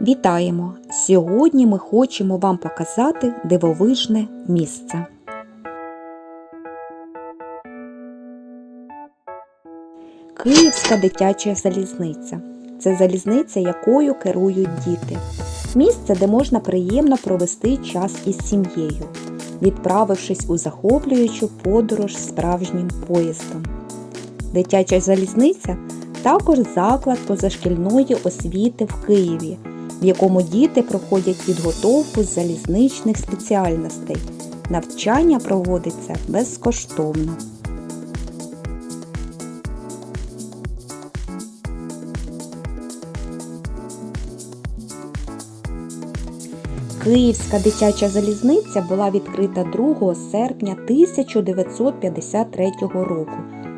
Вітаємо! Сьогодні ми хочемо вам показати дивовижне місце. Київська дитяча залізниця. Це залізниця, якою керують діти. Місце, де можна приємно провести час із сім'єю, відправившись у захоплюючу подорож справжнім поїздом. Дитяча залізниця також заклад позашкільної освіти в Києві, в якому діти проходять підготовку з залізничних спеціальностей. Навчання проводиться безкоштовно. Київська дитяча залізниця була відкрита 2 серпня 1953 року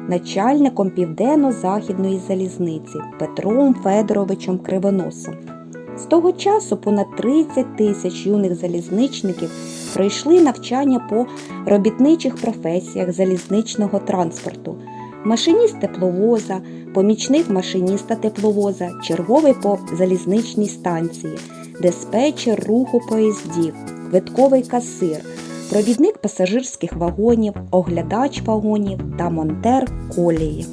начальником Південно-Західної залізниці Петром Федоровичем Кривоносом. З того часу понад 30 тисяч юних залізничників пройшли навчання по робітничих професіях залізничного транспорту, машиніст тепловоза, помічник машиніста тепловоза, черговий по залізничній станції, диспетчер руху поїздів, квитковий касир, провідник пасажирських вагонів, оглядач вагонів та монтер колії.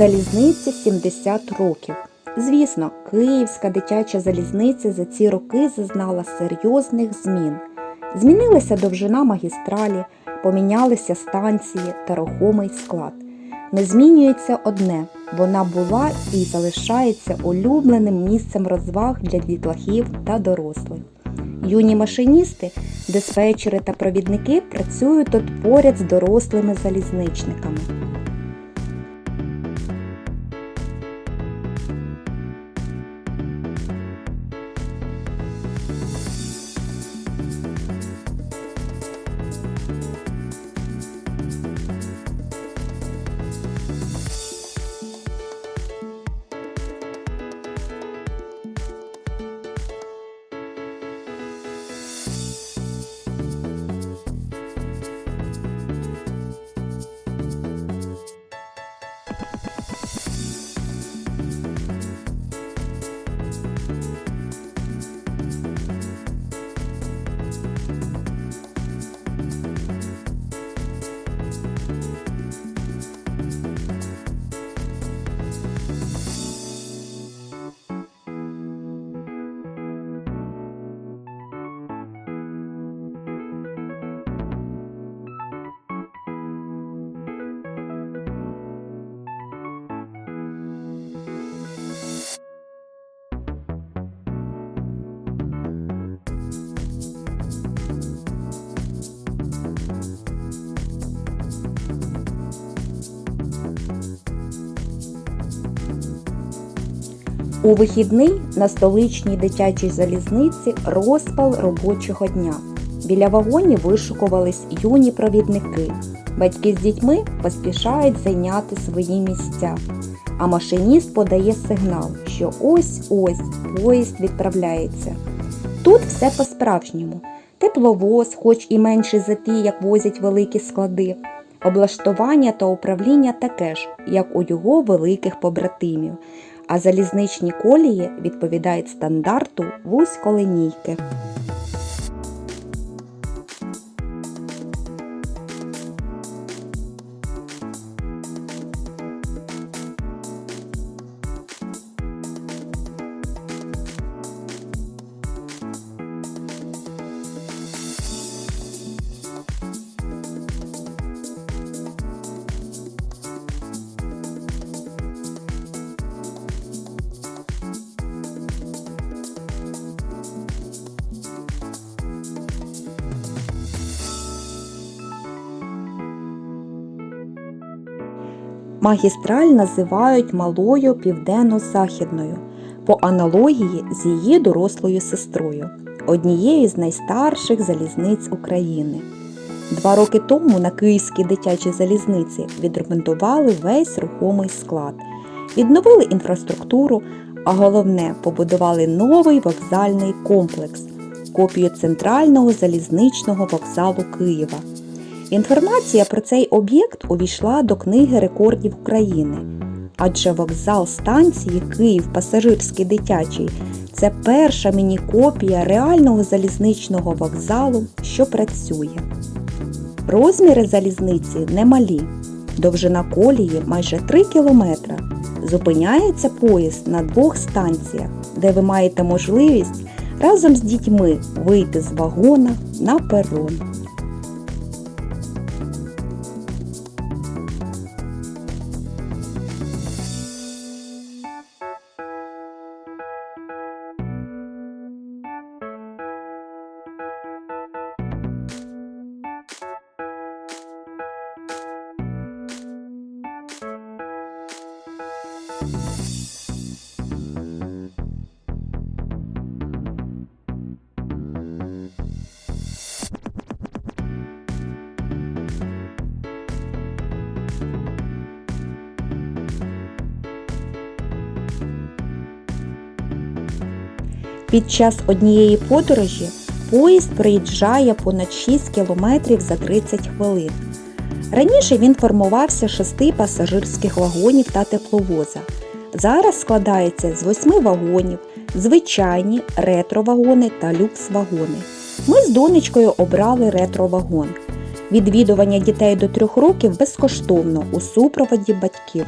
Залізниці 70 років. Звісно, Київська дитяча залізниця за ці роки зазнала серйозних змін. Змінилася довжина магістралі, помінялися станції та рухомий склад. Не змінюється одне вона була і залишається улюбленим місцем розваг для дітлахів та дорослих. Юні машиністи, диспетчери та провідники працюють тут поряд з дорослими залізничниками. У вихідний на столичній дитячій залізниці розпал робочого дня. Біля вагонів вишукувались юні провідники. Батьки з дітьми поспішають зайняти свої місця. А машиніст подає сигнал, що ось-ось поїзд відправляється. Тут все по-справжньому. Тепловоз, хоч і менший за ті, як возять великі склади. Облаштування та управління таке ж, як у його великих побратимів а залізничні колії відповідають стандарту вузьколинійки. Магістраль називають малою південно-західною по аналогії з її дорослою сестрою. однією з найстарших залізниць України. Два роки тому на Київській дитячій залізниці відремонтували весь рухомий склад, відновили інфраструктуру, а головне побудували новий вокзальний комплекс, копію центрального залізничного вокзалу Києва. Інформація про цей об'єкт увійшла до Книги рекордів України, адже вокзал станції Київ Пасажирський дитячий це перша міні-копія реального залізничного вокзалу, що працює. Розміри залізниці немалі. Довжина колії майже 3 кілометра. Зупиняється поїзд на двох станціях, де ви маєте можливість разом з дітьми вийти з вагона на перон. Під час однієї подорожі поїзд проїжджає понад 6 кілометрів за 30 хвилин. Раніше він формувався з шести пасажирських вагонів та тепловоза. Зараз складається з восьми вагонів, звичайні ретро-вагони та люкс-вагони. Ми з донечкою обрали ретро-вагон. Відвідування дітей до трьох років безкоштовно у супроводі батьків.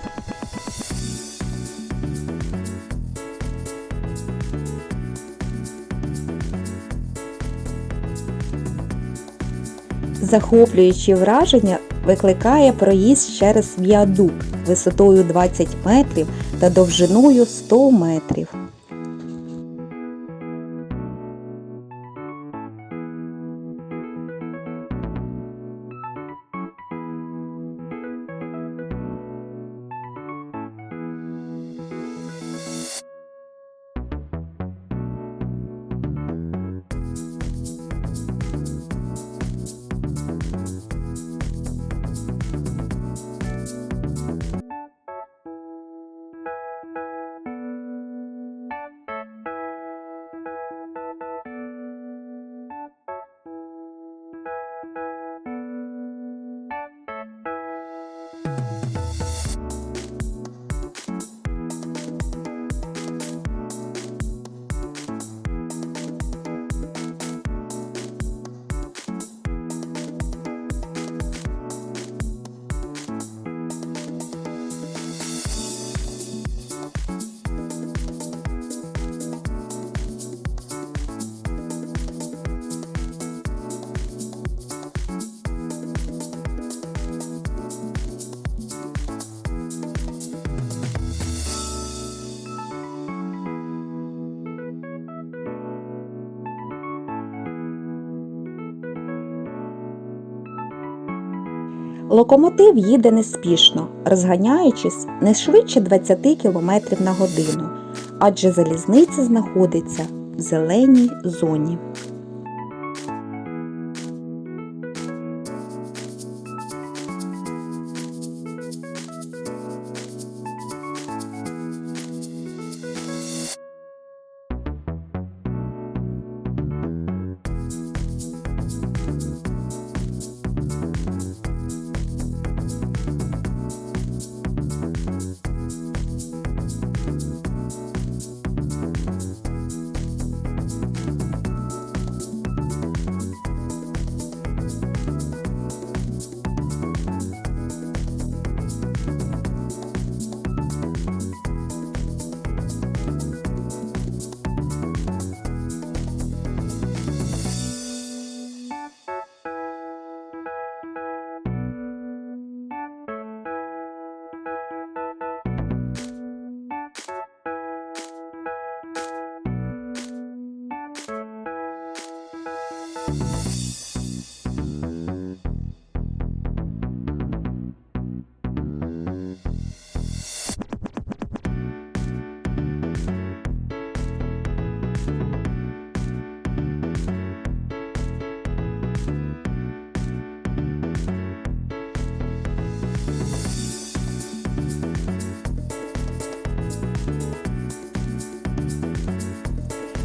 Захоплюючі враження викликає проїзд через віадук висотою 20 метрів та довжиною 100 метрів. Локомотив їде неспішно, розганяючись не швидше 20 км на годину, адже залізниця знаходиться в зеленій зоні.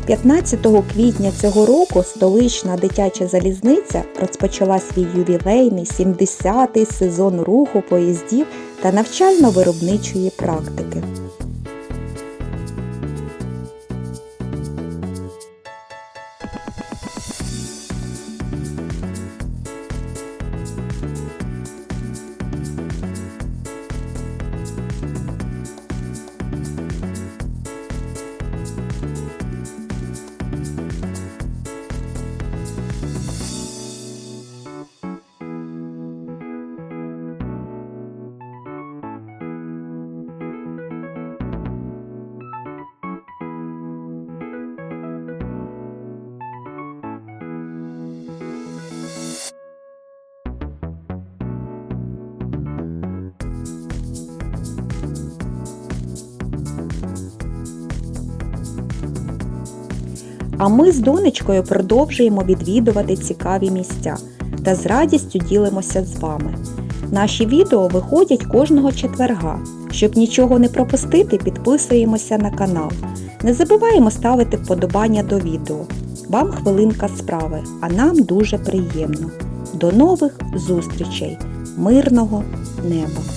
15 квітня цього року столична дитяча залізниця розпочала свій ювілейний 70-й сезон руху поїздів та навчально-виробничої практики. А ми з донечкою продовжуємо відвідувати цікаві місця та з радістю ділимося з вами. Наші відео виходять кожного четверга. Щоб нічого не пропустити, підписуємося на канал. Не забуваємо ставити вподобання до відео. Вам хвилинка справи, а нам дуже приємно. До нових зустрічей! Мирного неба!